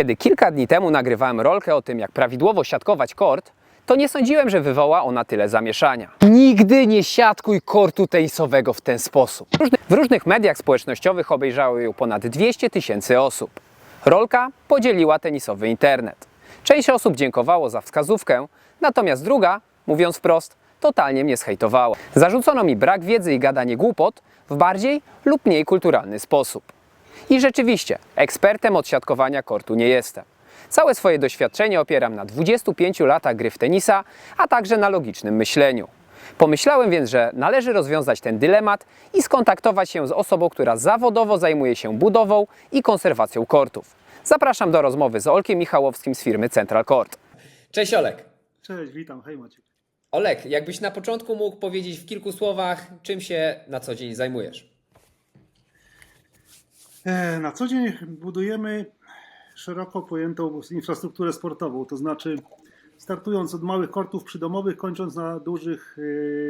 Kiedy kilka dni temu nagrywałem rolkę o tym, jak prawidłowo siatkować kort, to nie sądziłem, że wywoła ona tyle zamieszania. Nigdy nie siatkuj kortu tenisowego w ten sposób. W różnych- mediach społecznościowych obejrzało ją ponad 200 tysięcy osób. Rolka podzieliła tenisowy internet. Część osób dziękowało za wskazówkę, natomiast druga, mówiąc wprost, totalnie mnie zhejtowała. Zarzucono mi brak wiedzy i gadanie głupot w bardziej lub mniej kulturalny sposób. I rzeczywiście, ekspertem od siatkowania kortu nie jestem. Całe swoje doświadczenie opieram na 25 latach gry w tenisa, a także na logicznym myśleniu. Pomyślałem więc, że należy rozwiązać ten dylemat i skontaktować się z osobą, która zawodowo zajmuje się budową i konserwacją kortów. Zapraszam do rozmowy z Olkiem Michałowskim z firmy Central Court. Cześć Olek. Cześć, witam, hej Maciek. Olek, jakbyś na początku mógł powiedzieć w kilku słowach, czym się na co dzień zajmujesz? E, Na co dzień budujemy szeroko pojętą infrastrukturę sportową, to znaczy startując od małych kortów przydomowych, kończąc na dużych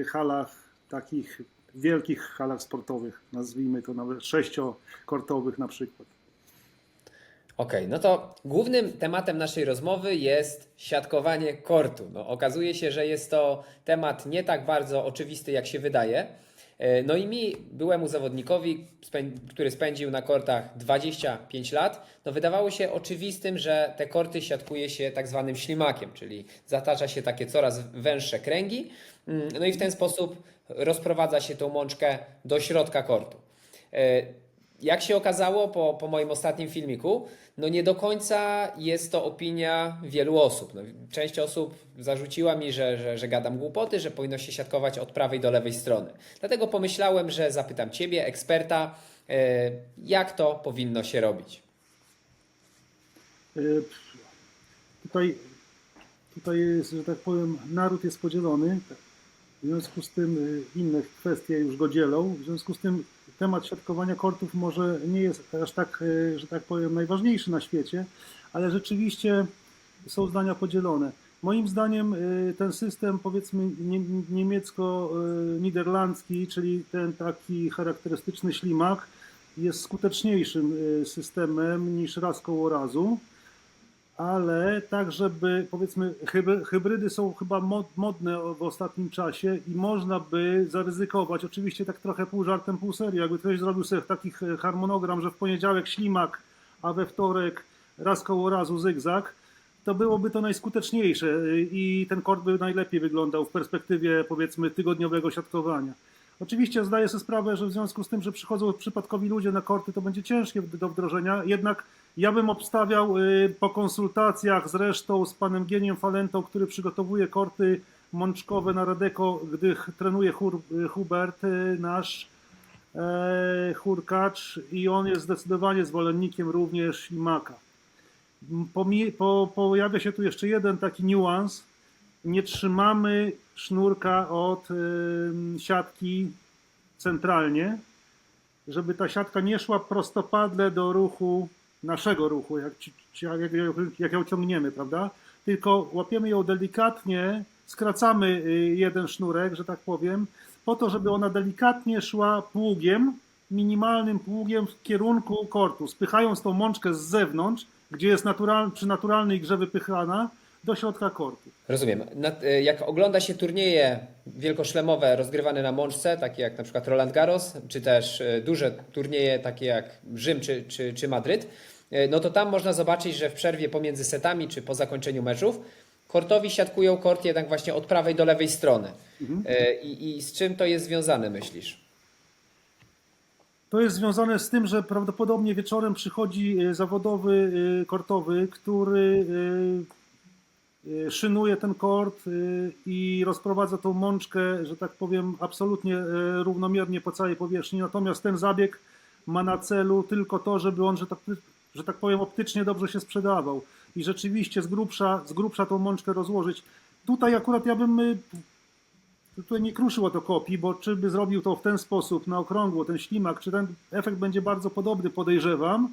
e, halach, takich wielkich halach sportowych, nazwijmy to nawet sześciokortowych na przykład. Okej, no to głównym tematem naszej rozmowy jest siatkowanie kortu. No, okazuje się, że jest to temat nie tak bardzo oczywisty, jak się wydaje. E, No i mi, byłemu zawodnikowi, który spędził na kortach 25 lat, no wydawało się oczywistym, że te korty siatkuje się tak zwanym ślimakiem, czyli zatacza się takie coraz węższe kręgi, mm, no i w ten sposób rozprowadza się tą mączkę do środka kortu. E, jak się okazało po, po moim ostatnim filmiku, no nie do końca jest to opinia wielu osób. No, część osób zarzuciła mi, że, że, że gadam głupoty, że powinno się siatkować od prawej do lewej strony. Dlatego pomyślałem, że zapytam Ciebie, eksperta, e, jak to powinno się robić. E, Tutaj, tutaj jest, że tak powiem, naród jest podzielony. W związku z tym y, inne kwestie już go dzielą. W związku z tym temat siatkowania kortów może nie jest aż tak, y, że tak powiem, najważniejszy na świecie, ale rzeczywiście są zdania podzielone. Moim zdaniem y, ten system, powiedzmy, nie- niemiecko-niderlandzki, czyli ten taki charakterystyczny ślimak, jest skuteczniejszym systemem niż raz koło razu ale tak, żeby powiedzmy, hybrydy są chyba mod, modne w ostatnim czasie i można by zaryzykować, oczywiście tak trochę pół żartem, pół serio, jakby ktoś zrobił sobie taki ch- harmonogram, że w poniedziałek ślimak, a we wtorek raz koło razu zygzak, to byłoby to najskuteczniejsze i ten kort by najlepiej wyglądał w perspektywie powiedzmy tygodniowego siatkowania. Oczywiście zdaję sobie sprawę, że w związku z tym, że przychodzą przypadkowi ludzie na korty, to będzie ciężkie do wdrożenia. Jednak ja bym obstawiał y, po konsultacjach zresztą z panem Gieniem Falentą, który przygotowuje korty mączkowe na Radeko, gdy trenuje Hubert, y, nasz e, hurkacz i on jest zdecydowanie zwolennikiem również po, pojawia się tu jeszcze jeden taki niuans. Nie trzymamy sznurka od siatki centralnie, żeby ta siatka nie szła prostopadle do ruchu, naszego ruchu, jak, jak, jak ją ciągniemy, prawda? Tylko łapiemy ją delikatnie, skracamy y, jeden sznurek, że tak powiem, po to, żeby ona delikatnie szła pługiem, minimalnym pługiem w kierunku kortu, spychając tą mączkę z zewnątrz, gdzie jest natural, przy naturalnej grze wypychana, do środka kortu. Rozumiem. E, jak ogląda się turnieje wielkoszlemowe rozgrywane na mączce, takie jak na przykład Roland Garros, czy też e, duże turnieje takie jak Rzym czy, czy, czy Madryt, e, no to tam można zobaczyć, że w przerwie pomiędzy setami czy po zakończeniu meczów kortowi siatkują kort jednak właśnie od prawej do lewej strony. E, I, I z czym to jest związane, myślisz? To jest związane z tym, że prawdopodobnie wieczorem przychodzi zawodowy kortowy, który szynuje ten kort e, i rozprowadza tą mączkę, że tak powiem, absolutnie e, równomiernie po całej powierzchni. Natomiast ten zabieg ma na celu tylko to, żeby on, że tak, że tak powiem, optycznie dobrze się sprzedawał i rzeczywiście z grubsza, z grubsza tą mączkę rozłożyć. Tutaj akurat ja bym tutaj nie kruszył o to kopii, bo czy by zrobił to w ten sposób, na okrągło, ten ślimak, czy ten efekt będzie bardzo podobny, podejrzewam,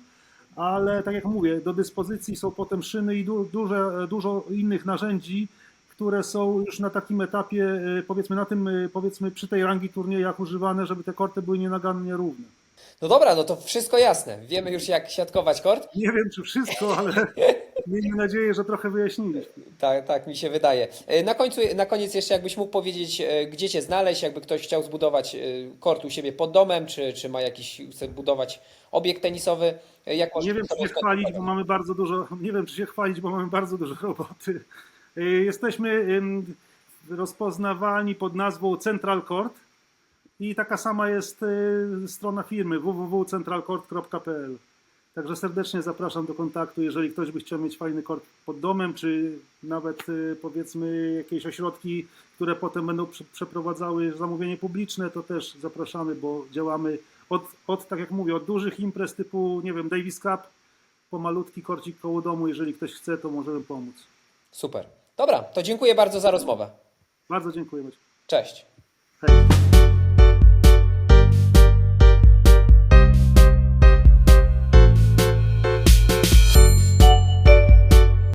ale tak jak mówię, do dyspozycji są potem szyny i du, duże, dużo innych narzędzi, które są już na takim etapie, e, powiedzmy na tym, e, powiedzmy przy tej rangi turniejach używane, żeby te korty były nienagannie równe. No dobra, no to wszystko jasne. Wiemy już jak siatkować kort. Nie wiem, czy wszystko, ale miejmy nadzieję, że trochę wyjaśniliśmy. Tak, tak mi się wydaje. E, Na, końcu, na koniec jeszcze jakbyś mógł powiedzieć, e, gdzie Cię znaleźć, jakby ktoś chciał zbudować e, kort u siebie pod domem, czy, czy ma jakiś, chce budować obiekt tenisowy. Jak Nie wiem, czy się chwalić, bo mamy bardzo dużo. Nie wiem, czy się chwalić, bo mamy bardzo dużo roboty. Jesteśmy rozpoznawani pod nazwą Central Court i taka sama jest y, strona firmy www.centralcourt.pl. Także serdecznie zapraszam do kontaktu, jeżeli ktoś by chciał mieć fajny kort pod domem, czy nawet y, powiedzmy jakieś ośrodki, które potem będą prze- przeprowadzały zamówienie publiczne, to też zapraszamy, bo działamy od, od, tak jak mówię, od dużych imprez typu, nie wiem, Davis Cup, po malutki korcik koło domu, jeżeli ktoś chce, to możemy pomóc. Super. Dobra, to dziękuję bardzo za rozmowę. Bardzo dziękuję. Cześć. Hej.